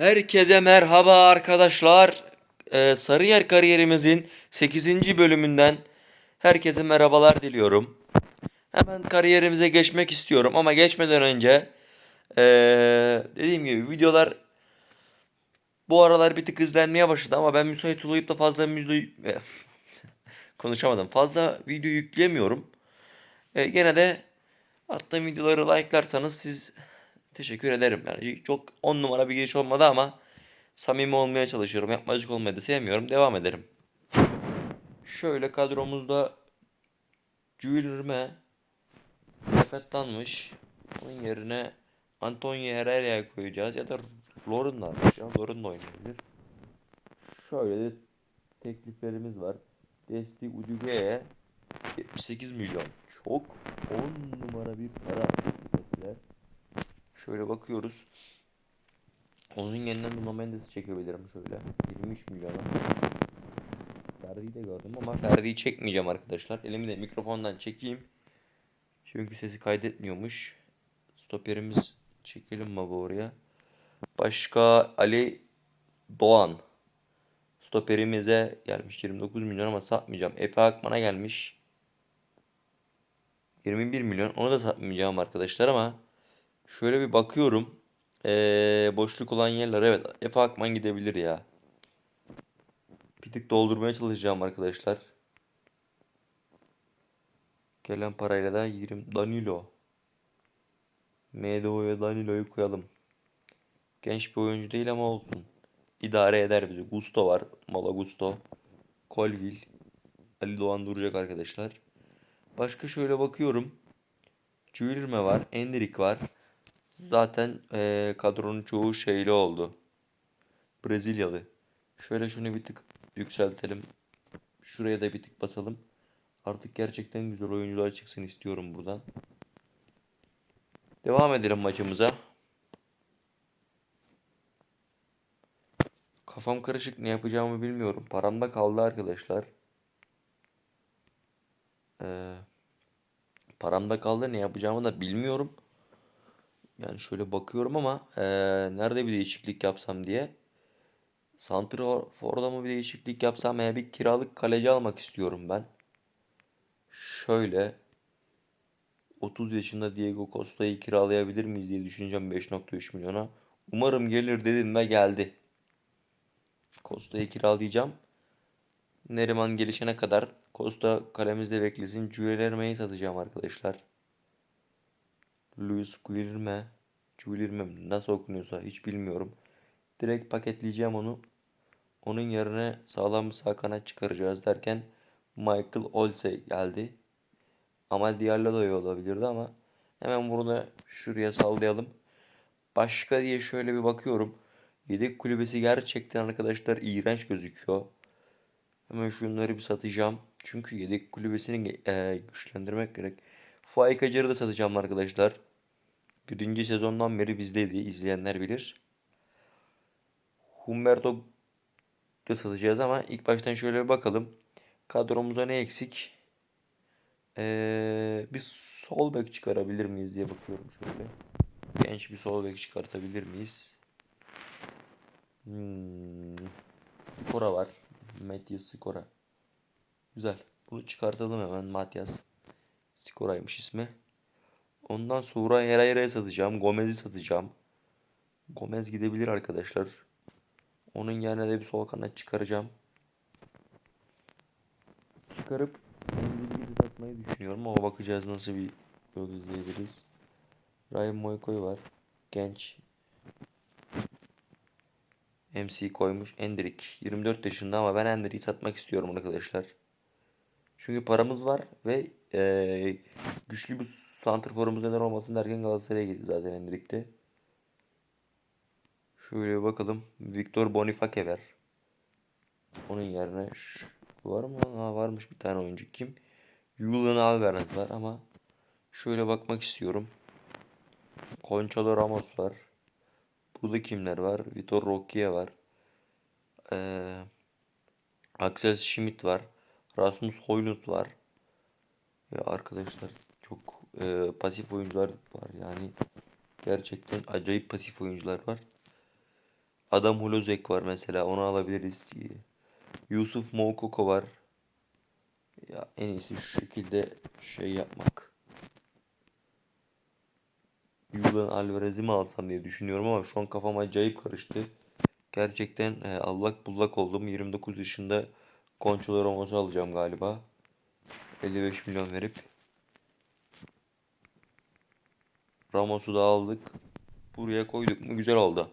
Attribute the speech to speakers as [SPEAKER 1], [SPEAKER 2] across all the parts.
[SPEAKER 1] Herkese merhaba arkadaşlar. Ee, Sarıyer kariyerimizin 8. bölümünden herkese merhabalar diliyorum. Hemen kariyerimize geçmek istiyorum ama geçmeden önce ee, dediğim gibi videolar bu aralar bir tık izlenmeye başladı ama ben müsait olayıp da fazla müzde konuşamadım. Fazla video yükleyemiyorum. Ee, gene de attığım videoları like'larsanız siz teşekkür ederim. Yani çok on numara bir giriş olmadı ama samimi olmaya çalışıyorum. Yapmacık olmayı da sevmiyorum. Devam ederim. Şöyle kadromuzda Cüylürme sakatlanmış. Onun yerine Antonio Herrera'ya koyacağız ya da Lauren da varmış ya. Lauren da oynayabilir. Şöyle de tekliflerimiz var. Desti Uduge'ye 78 milyon. Çok 10 numara bir para. Şöyle bakıyoruz. Onun yeniden Nuno Mendes'i çekebilirim şöyle. 23 milyona. Ferdi'yi de gördüm ama Ferdi'yi çekmeyeceğim arkadaşlar. Elimi de mikrofondan çekeyim. Çünkü sesi kaydetmiyormuş. Stoperimiz çekelim baba oraya. Başka Ali Doğan. Stoperimize gelmiş 29 milyon ama satmayacağım. Efe Akman'a gelmiş. 21 milyon. Onu da satmayacağım arkadaşlar ama şöyle bir bakıyorum. Ee, boşluk olan yerler evet. Efe Akman gidebilir ya. Bir tık doldurmaya çalışacağım arkadaşlar. Gelen parayla da 20 Danilo. MDO'ya Danilo'yu koyalım. Genç bir oyuncu değil ama olsun. İdare eder bizi. Gusto var. Mala Gusto. Colville. Ali Doğan duracak arkadaşlar. Başka şöyle bakıyorum. Cüylürme var. Endrik var. Zaten eee, kadronun çoğu şeyli oldu. Brezilyalı. Şöyle şunu bir tık yükseltelim. Şuraya da bir tık basalım. Artık gerçekten güzel oyuncular çıksın istiyorum buradan. Devam edelim maçımıza. Kafam karışık ne yapacağımı bilmiyorum. Paramda kaldı arkadaşlar. Ee, paramda kaldı ne yapacağımı da bilmiyorum. Yani şöyle bakıyorum ama eee, nerede bir değişiklik yapsam diye. Santrfor'da mı bir değişiklik yapsam veya bir kiralık kaleci almak istiyorum ben. Şöyle 30 yaşında Diego Costa'yı kiralayabilir miyiz diye düşüneceğim 5.3 milyona. Umarım gelir dedim ve geldi. Costa'yı kiralayacağım. Neriman gelişene kadar Costa kalemizde beklesin. Juvelerme'yi satacağım arkadaşlar. Luis Guilherme. Guilherme nasıl okunuyorsa hiç bilmiyorum. Direkt paketleyeceğim onu. Onun yerine sağlam bir sağ kanat çıkaracağız derken Michael Olse geldi. Ama Diallo da iyi olabilirdi ama hemen bunu da şuraya sallayalım. Başka diye şöyle bir bakıyorum. Yedek kulübesi gerçekten arkadaşlar iğrenç gözüküyor. Hemen şunları bir satacağım. Çünkü yedek kulübesini e, güçlendirmek gerek. Faik Acar'ı da satacağım arkadaşlar. Birinci sezondan beri bizdeydi. İzleyenler bilir. Humberto da satacağız ama ilk baştan şöyle bir bakalım. Kadromuza ne eksik? Ee, bir sol bek çıkarabilir miyiz diye bakıyorum şöyle. Genç bir sol bek çıkartabilir miyiz? Hmm. Skora var. Matias Skora. Güzel. Bunu çıkartalım hemen Matias. Skora'ymış ismi. Ondan sonra Herrera'yı satacağım. Gomez'i satacağım. Gomez gidebilir arkadaşlar. Onun yerine de bir sol kanat çıkaracağım. Çıkarıp Endiri'yi de satmayı düşünüyorum ama bakacağız nasıl bir yol izleyebiliriz. Ryan Moykoy var. Genç. MC koymuş. Endrik. 24 yaşında ama ben Endrik'i satmak istiyorum arkadaşlar. Çünkü paramız var ve eee, güçlü bir santrforumuz neden olmasın derken Galatasaray'a gitti zaten Endrik'te. Şöyle bir bakalım. Victor Boniface ver. Onun yerine şu- var mı? Ha, varmış bir tane oyuncu. Kim? Julian Alvarez var ama şöyle bakmak istiyorum. Conchalo Ramos var. Burada kimler var? Vitor Roque var. Ee, Axel Schmidt var. Rasmus Højlund var. Ya arkadaşlar çok e, pasif oyuncular var yani. Gerçekten acayip pasif oyuncular var. Adam Hulozek var mesela onu alabiliriz. Yusuf Moukoko var. Ya en iyisi şu şekilde şey yapmak. Julian Alvarez'i mi alsam diye düşünüyorum ama şu an kafam acayip karıştı. Gerçekten e, allak bullak oldum. 29 yaşında Concholo Ramos'u alacağım galiba. 55 milyon verip. Ramos'u da aldık. Buraya koyduk mu güzel oldu.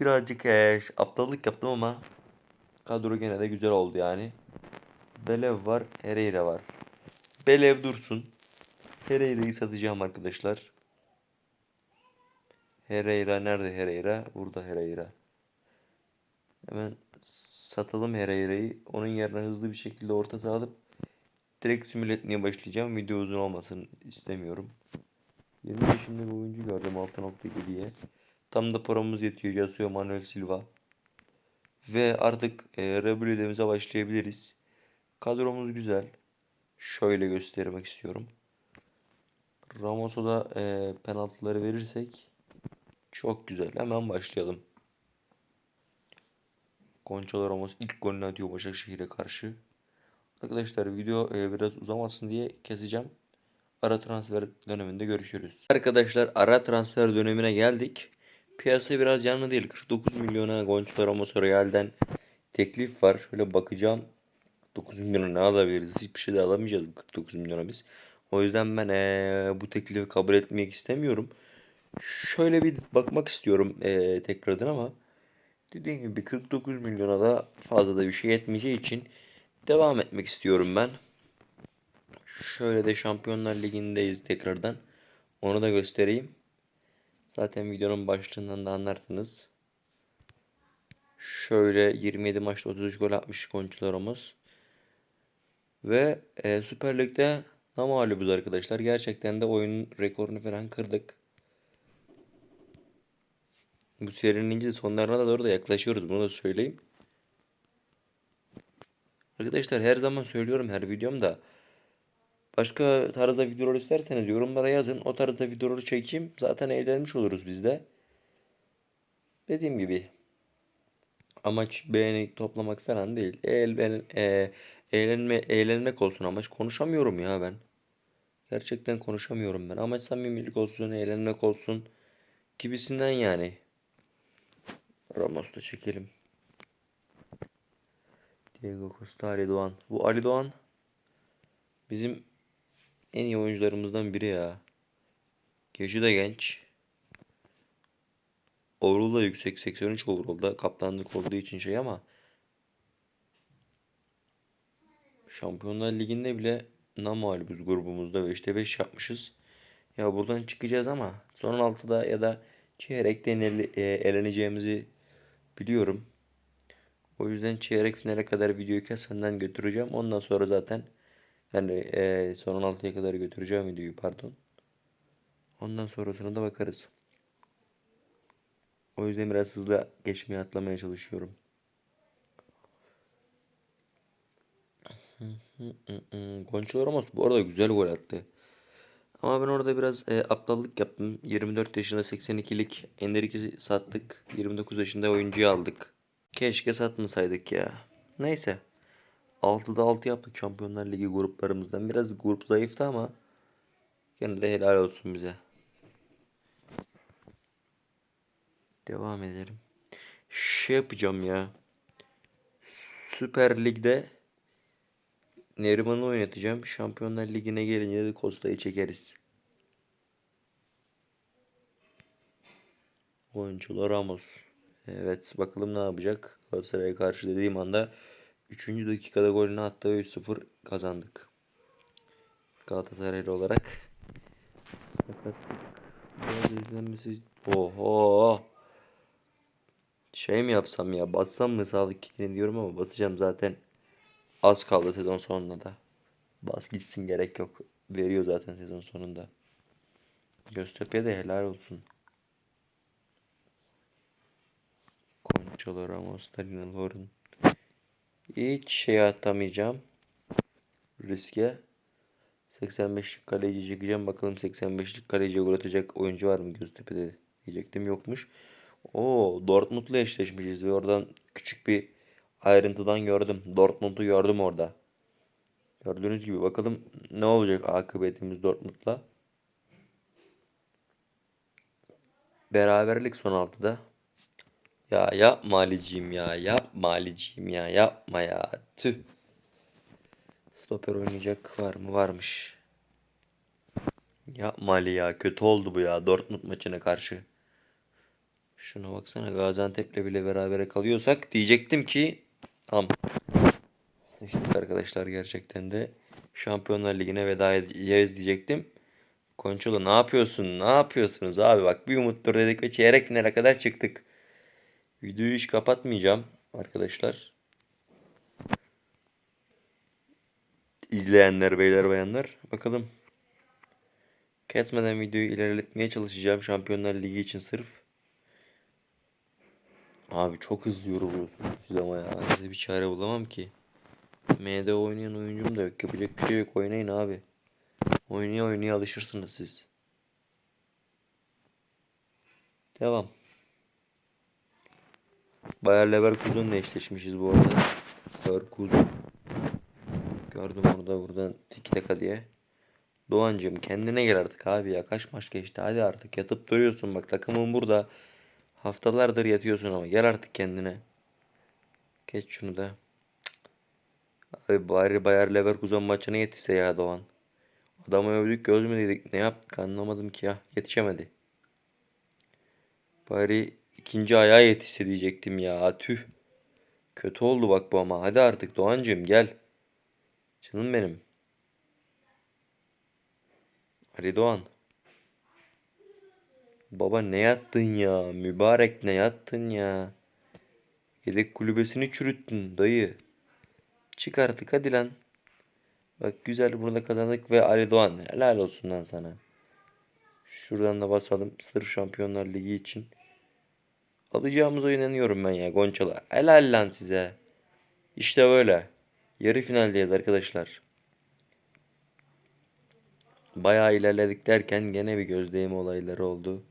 [SPEAKER 1] Birazcık e, aptallık yaptım ama kadro gene de güzel oldu yani. Belev var, Herrera var. Belev dursun. Herrera'yı satacağım arkadaşlar. Herrera nerede Herrera? Burada Herrera. Hemen satalım Herrera'yı. Onun yerine hızlı bir şekilde orta alıp direkt simüle etmeye başlayacağım. Video uzun olmasın istemiyorum. 20 yaşında bir oyuncu gördüm 6.7'ye. Tam da paramız yetiyor. Yasuo Manuel Silva. Ve artık e, Rebelli'demize başlayabiliriz. Kadromuz güzel. Şöyle göstermek istiyorum. Ramos'a da e, penaltıları verirsek çok güzel. Hemen başlayalım. Gonçalo Ramos ilk golünü atıyor Başakşehir'e karşı. Arkadaşlar video e, biraz uzamasın diye keseceğim. Ara transfer döneminde görüşürüz. Arkadaşlar ara transfer dönemine geldik. Piyasa biraz canlı değil. 49 milyona Gonçalo Ramos Real'den teklif var. Şöyle bakacağım. 9 milyona ne alabiliriz? Hiçbir şey de alamayacağız bu 49 milyona biz. O yüzden ben ee, bu teklifi kabul etmek istemiyorum. Şöyle bir bakmak istiyorum ee, tekrardan ama dediğim gibi 49 milyona da fazla da bir şey etmeyeceği için devam etmek istiyorum ben. Şöyle de Şampiyonlar Ligi'ndeyiz tekrardan. Onu da göstereyim. Zaten videonun başlığından da anlarsınız. Şöyle 27 maçta 33 gol atmış Ramos. Ve e, Süper Lig'de namalubuz arkadaşlar. Gerçekten de oyunun rekorunu falan kırdık. Bu serinin de sonlarına da doğru da yaklaşıyoruz. Bunu da söyleyeyim. Arkadaşlar her zaman söylüyorum her videomda. Başka tarzda videolar isterseniz yorumlara yazın. O tarzda videoları çekeyim. Zaten eğlenmiş oluruz biz de. Dediğim gibi amaç beğeni toplamak falan değil. Eğlen, e, eğlenme, eğlenmek olsun amaç. Konuşamıyorum ya ben. Gerçekten konuşamıyorum ben. Amaç samimilik olsun, eğlenmek olsun gibisinden yani. Ramos da çekelim. Diego Costa, Ali Doğan. Bu Ali Doğan bizim en iyi oyuncularımızdan biri ya. Yaşı da genç. Overall da yüksek 83 overall'da kaptanlık olduğu için şey ama Şampiyonlar Ligi'nde bile namalibuz grubumuzda 5'te 5 yapmışız. Ya buradan çıkacağız ama son 6'da ya da çeyrekte ele- e, eleneceğimizi biliyorum. O yüzden çeyrek finale kadar videoyu kesenden götüreceğim. Ondan sonra zaten yani e, son 16'ya kadar götüreceğim videoyu pardon. Ondan sonrasına da bakarız. O yüzden biraz hızlı geçmeye atlamaya çalışıyorum. Gonçalo Ramos bu arada güzel gol attı. Ama ben orada biraz e, aptallık yaptım. 24 yaşında 82'lik Enderik'i sattık. 29 yaşında oyuncuyu aldık. Keşke satmasaydık ya. Neyse. 6'da 6 yaptık Şampiyonlar Ligi gruplarımızdan. Biraz grup zayıftı ama gene de helal olsun bize. Devam edelim. Şey yapacağım ya. Süper Lig'de Neriman'ı oynatacağım. Şampiyonlar Ligi'ne gelince de Costa'yı çekeriz. Oyuncular Ramos. Evet bakalım ne yapacak. Galatasaray'a karşı dediğim anda 3. dakikada golünü attı ve 3-0 kazandık. Galatasaraylı olarak. Sakatlık. Biraz izlenmesi. Oho. Şey mi yapsam ya bassam mı sağlık kitini diyorum ama basacağım zaten. Az kaldı sezon sonunda da. Bas gitsin gerek yok. Veriyor zaten sezon sonunda. Göztepe'ye de helal olsun. Conchalo Ramos, Darina Loren. Hiç şey atamayacağım. Riske. 85'lik kaleci çekeceğim. Bakalım 85'lik kaleci gol oyuncu var mı Göztepe'de diyecektim. Yokmuş. Oo Dortmund'la eşleşmişiz ve oradan küçük bir ayrıntıdan gördüm. Dortmund'u gördüm orada. Gördüğünüz gibi bakalım ne olacak akıbetimiz Dortmund'la. Beraberlik son altıda. Ya yapma Ali'ciğim ya. Yapma Ali'ciğim ya. Yapma ya. Tüh. Stoper oynayacak var mı? Varmış. Yapma Ali ya. Kötü oldu bu ya. Dortmund maçına karşı. Şuna baksana Gaziantep'le bile berabere kalıyorsak diyecektim ki tam sıçtık arkadaşlar gerçekten de Şampiyonlar Ligi'ne veda edeceğiz diyecektim. Konçolo ne yapıyorsun? Ne yapıyorsunuz abi? Bak bir umuttur dedik ve çeyrek finale kadar çıktık. Videoyu hiç kapatmayacağım arkadaşlar. İzleyenler beyler bayanlar bakalım. Kesmeden videoyu ilerletmeye çalışacağım Şampiyonlar Ligi için sırf. Abi çok hızlı yoruluyorsunuz siz ama ya. Size bir çare bulamam ki. MD oynayan oyuncum da yok. Yapacak bir şey yok. Oynayın abi. Oynaya oynaya alışırsınız siz. Devam. Bayer Leverkusen'le eşleşmişiz bu arada. Leverkusen. Gördüm onu da buradan tiki taka diye. Doğancığım kendine gel artık abi ya. Kaç maç geçti. Hadi artık yatıp duruyorsun. Bak takımın burada. Haftalardır yatıyorsun ama gel artık kendine. Geç şunu da. Abi bari Bayer Leverkusen maçına yetişse ya Doğan. Adamı övdük göz mü dedik ne yaptık anlamadım ki ya. Yetişemedi. Bari ikinci ayağa yetişse diyecektim ya. Tüh. Kötü oldu bak bu ama. Hadi artık Doğancığım gel. Canım benim. Ali Doğan. Baba ne yattın ya? Mübarek ne yattın ya? Yedek kulübesini çürüttün dayı. Çık artık hadi lan. Bak güzel burada kazandık ve Ali Doğan helal olsun lan sana. Şuradan da basalım sırf Şampiyonlar Ligi için. Alacağımıza inanıyorum ben ya Gonçala. Helal lan size. İşte böyle. Yarı finaldeyiz arkadaşlar. Bayağı ilerledik derken gene bir göz değme olayları oldu.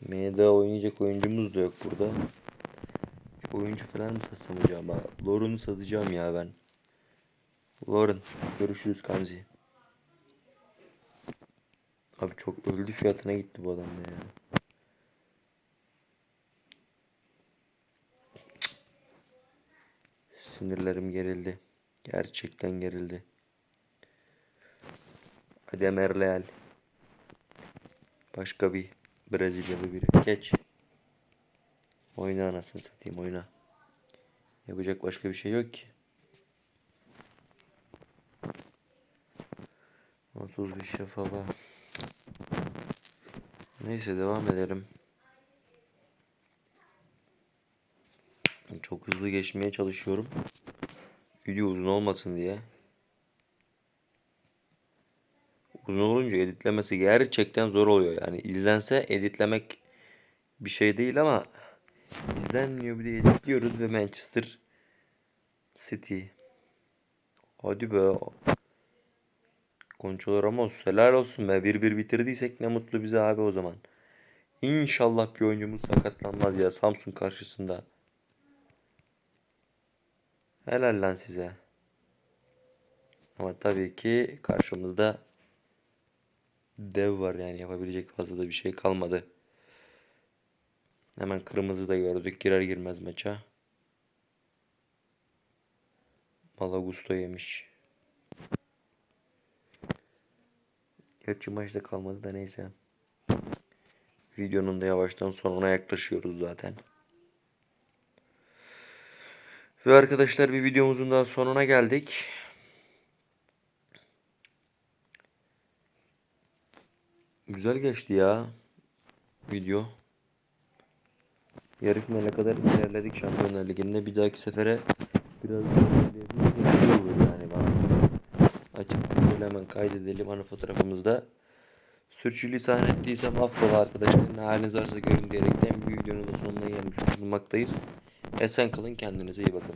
[SPEAKER 1] MD oynayacak oyuncumuz da yok burada. Oyuncu falan mı satsam acaba? Lauren'u satacağım ya ben. Lauren görüşürüz Kanzi. Abi çok öldü fiyatına gitti bu adam da ya. Sinirlerim gerildi. Gerçekten gerildi. Adem Leal. Başka bir Brezilyalı biri. Geç. Oyna anasını satayım oyna. Yapacak başka bir şey yok ki. 35 şafalı. Neyse devam edelim. Çok hızlı geçmeye çalışıyorum. Video uzun olmasın diye. Uzun olunca editlemesi gerçekten zor oluyor. Yani izlense editlemek bir şey değil ama izlenmiyor bir de editliyoruz ve Manchester City. Hadi be. Konçolo Ramos helal olsun be. 1-1 bitirdiysek ne mutlu bize abi o zaman. İnşallah bir oyuncumuz sakatlanmaz ya Samsun karşısında. Helal lan size. Ama tabii ki karşımızda dev var yani yapabilecek fazla da bir şey kalmadı. Hemen kırmızı da gördük girer girmez maça. Malagusto yemiş. Gerçi maçta kalmadı da neyse. Videonun da yavaştan sonuna yaklaşıyoruz zaten. Ve arkadaşlar bir videomuzun daha sonuna geldik. Güzel geçti ya video. Yarı finale kadar ilerledik Şampiyonlar Ligi'nde. Bir dahaki sefere biraz daha olur yani bana. Böyle hemen kaydedelim ana fotoğrafımızda. Sürçülisan ettiysem affola arkadaşlar. Ne haliniz varsa görün diyerekten bir videonun da sonuna gelmiş bulunmaktayız. Esen kalın kendinize iyi bakın.